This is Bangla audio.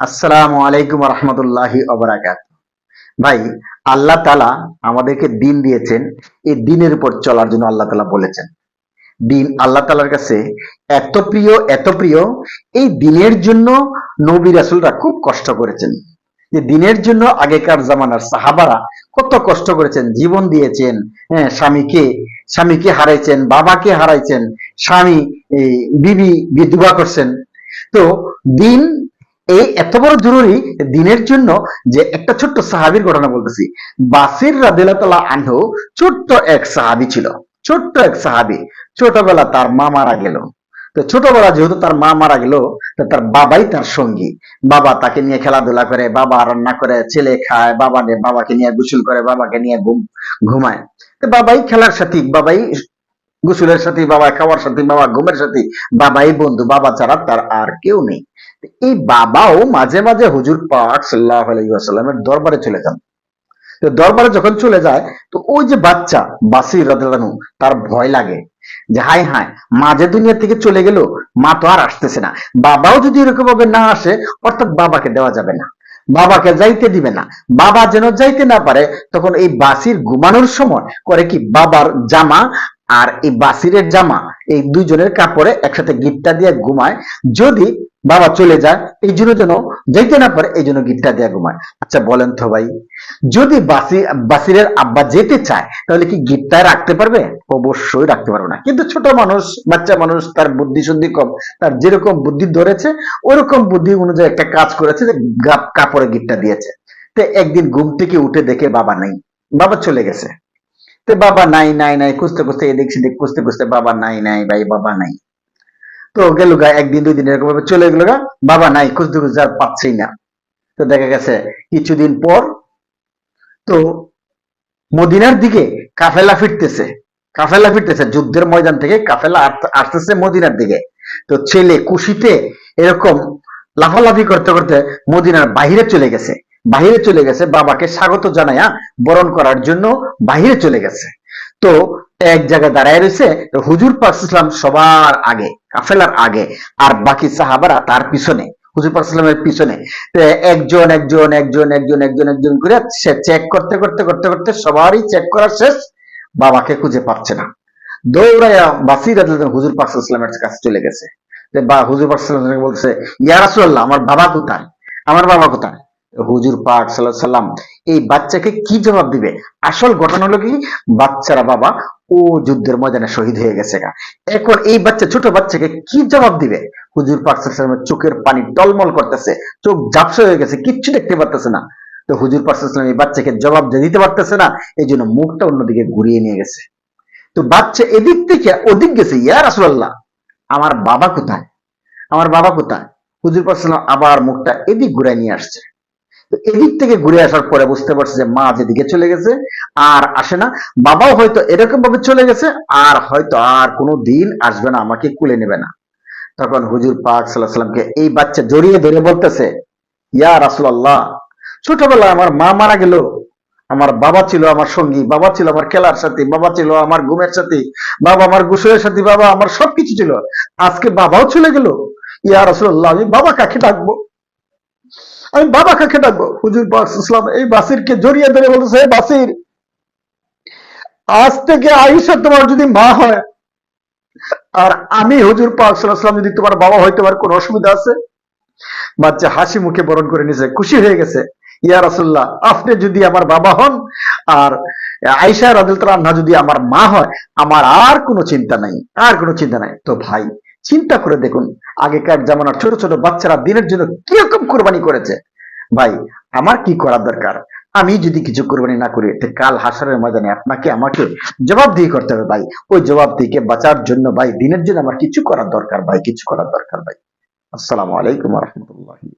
আসসালামু আলাইকুম রহমতুল্লাহি অবরাকাত ভাই, আল্লাহ তালা আমাদেরকে দিন দিয়েছেন, এই দিনের উপর চলার জন্য আল্লাহ তালা বলেছেন। দিন আল্লাহ তালার কাছে এত প্রিয় এত প্রিয়, এই দিনের জন্য নবী রাসুলরা খুব কষ্ট করেছেন। যে দিনের জন্য আগেকার জামানার সাহাবারা কত কষ্ট করেছেন, জীবন দিয়েছেন হ্যাঁ স্বামীকে স্বামীকে হারাইছেন, বাবাকে হারাইছেন, স্বামী বিবি, বিধবা করছেন। তো দিন এই এত বড় জরুরি দিনের জন্য যে একটা ছোট্ট সাহাবির ঘটনা বলতেছি। বাসির রাদিল্লাহ আনহু ছোট্ট এক সাহাবি ছিল। ছোট্ট এক সাহাবি। ছোটবেলা তার মা মারা গেল। তো ছোটবেলা যেহেতু তার মা মারা গেল তার বাবাই তার সঙ্গী। বাবা তাকে নিয়ে খেলাধুলা করে, বাবা রান্না করে, ছেলে খায়, বাবা নিয়ে বাবাকে নিয়ে গোসল করে, বাবাকে নিয়ে ঘুম ঘুমায়। তো বাবাই খেলার সাথী, বাবাই গোসলের সাথে, বাবা খাওয়ার সাথে, বাবা ঘুমের সাথে, বাবাই বন্ধু, বাবা ছাড়া তার আর কেউ নেই। এই বাবাও মাঝে মাঝে হুজুর পাক সাল্লাহ আলাইসাল্লামের দরবারে চলে যান। তো দরবারে যখন চলে যায়, তো ওই যে বাচ্চা, বাসির রাদু তার ভয় লাগে। যে হাই হাই মাঝে দুনিয়া থেকে চলে গেল, মা তো আর আসতেছে না। বাবাও যদি এরকম ভাবে না আসে, অর্থাৎ বাবাকে দেওয়া যাবে না। বাবাকে যাইতে দিবে না। বাবা যেন যাইতে না পারে, তখন এই বাসির ঘুমানোর সময় করে কি, বাবার জামা আর এই বাসিরের জামা এই দুইজনের কাপড়ে একসাথে গিটটা দিয়ে ঘুমায়। যদি বাবা চলে যায়, এই জন্য যেন যাইতে না পারে, এই জন্য গিটটা দিয়ে ঘুমায়। আচ্ছা বলেন তো ভাই, যদি বাসি বাসিরের আব্বা যেতে চায়, তাহলে কি গিটটায় রাখতে পারবে? অবশ্যই রাখতে পারবে না। কিন্তু ছোট মানুষ, বাচ্চা মানুষ, তার বুদ্ধি শুদ্ধি কম, তার যেরকম বুদ্ধি ধরেছে, ওরকম বুদ্ধি অনুযায়ী একটা কাজ করেছে যে কাপড়ে গিটটা দিয়েছে। তো একদিন ঘুম থেকে উঠে দেখে বাবা নেই। বাবা চলে গেছে। তো বাবা নাই নাই নাই, খুঁজতে খুঁজতে, এদিক সেদিক খুঁজতে খুঁজতে বাবা নাই নাই, ভাই, বাবা নাই। তো গেল গা, একদিন দুই দিন এরকম চলে গেল গা, বাবা নাই, খুঁজতে খুঁজতে আর পাচ্ছেই না। তো দেখা গেছে কিছুদিন পর, তো মদিনার দিকে কাফেলা ফিরতেছে কাফেলা ফিরতেছে, যুদ্ধের ময়দান থেকে কাফেলা আস- আসতেছে মদিনার দিকে। তো ছেলে কুশিতে এরকম লাফালাফি করতে করতে মদিনার বাহিরে চলে গেছে। বাহিরে চলে গেছে, বাবাকে স্বাগত জানায়া বরণ করার জন্য বাহিরে চলে গেছে। তো এক জায়গায় দাঁড়ায় রয়েছে হুজুর পাক সবার আগে, কাফেলার আগে, আর বাকি সাহাবারা তার পিছনে, হুজুর পিছনে। একজন একজন একজন একজন একজন একজন করে সে চেক করতে করতে করতে করতে সবারই চেক করার শেষ বাবাকে খুঁজে পাচ্ছে না। দৌড়াইয়া বাসির হুজুর পাক ইসলামের কাছে চলে গেছে। বা হুজুর পাক বলছে ইয়া রাসূলুল্লাহ, আমার বাবা কোথায়? আমার বাবা কোথায়? হুজুর পাক আলাইহি সাল্লাম এই বাচ্চাকে কি জবাব দিবে? আসল ঘটনা হলো কি? বাচ্চারা বাবা ও যুদ্ধের ময়দানে শহীদ হয়ে গেছে গা। এখন এই বাচ্চা, ছোট বাচ্চাকে কি জবাব দিবে? হুজুর পাক ওয়াসাল্লামের চোখের পানি টলমল করতেছে, চোখ ঝাপসা হয়ে গেছে, কিচ্ছু দেখতে পারতেছে না। তো হুজুর পাক ওয়াসাল্লাম এই বাচ্চাকে জবাব দিতে পারতেছে না এই জন্য মুখটা অন্যদিকে ঘুরিয়ে নিয়ে গেছে। তো বাচ্চা এদিক থেকে ওদিক গেছে, ইয়া রাসূলুল্লাহ, আমার বাবা কোথায়? আমার বাবা কোথায়? হুজুর পাক ওয়াসাল্লাম আবার মুখটা এদিক ঘুরায় নিয়ে আসছে। এদিক থেকে ঘুরে আসার পরে বুঝতে পারছে যে মা যেদিকে চলে গেছে আর আসে না। বাবাও হয়তো এরকম ভাবে চলে গেছে আর হয়তো আর কোনো দিন আসবে না, আমাকে কুলে নেবে না। তখন হুজুর পাক সাল্লাহ সাল্লামকে এই বাচ্চা জড়িয়ে ধরে বলতেছে, ইয়া রাসূলুল্লাহ, ছোটবেলায় আমার মা মারা গেল। আমার বাবা ছিল আমার সঙ্গী, বাবা ছিল আমার খেলার সাথী, বাবা ছিল আমার ঘুমের সাথী, বাবা আমার গোসলের সাথী, বাবা আমার সবকিছু ছিল। আজকে বাবাও চলে গেল। ইয়া রাসূলুল্লাহ, আমি বাবা কাকে ডাকবো? আমি বাবা কাকে ডাকবো। হুজুর ইসলাম, এই বাসিরকে জড়িয়ে ধরে বলতেছে, "হে বাসির, আজ থেকে আইসা তোমার যদি মা হয়, আর আমি হুজুর পাক সাল্লাম যদি তোমার বাবা হইতে পারে কোনো অসুবিধা আছে? বাচ্চা হাসি মুখে বরণ করে নিছে, খুশি হয়ে গেছে। ইয়া রাসুল্লাহ আপনি যদি আমার বাবা হন, আর আইসা রাদিল আন্না যদি আমার মা হয়, আমার আর কোনো চিন্তা নাই, আর কোনো চিন্তা নাই। তো ভাই চিন্তা করে দেখুন, আগেকার জামানার ছোট ছোট বাচ্চারা দিনের জন্য কীরকম কোরবানি করেছে। ভাই, আমার কি করার দরকার? আমি যদি কিছু কোরবানি না করি কাল হাসরের ময়দানে আপনাকে আমাকে জবাব দিয়ে করতে হবে ভাই। ওই জবাব দিকে বাঁচার জন্য ভাই, দিনের জন্য আমার কিছু করার দরকার ভাই, কিছু করার দরকার ভাই। আসসালামু আলাইকুম রহমতুল্লাহি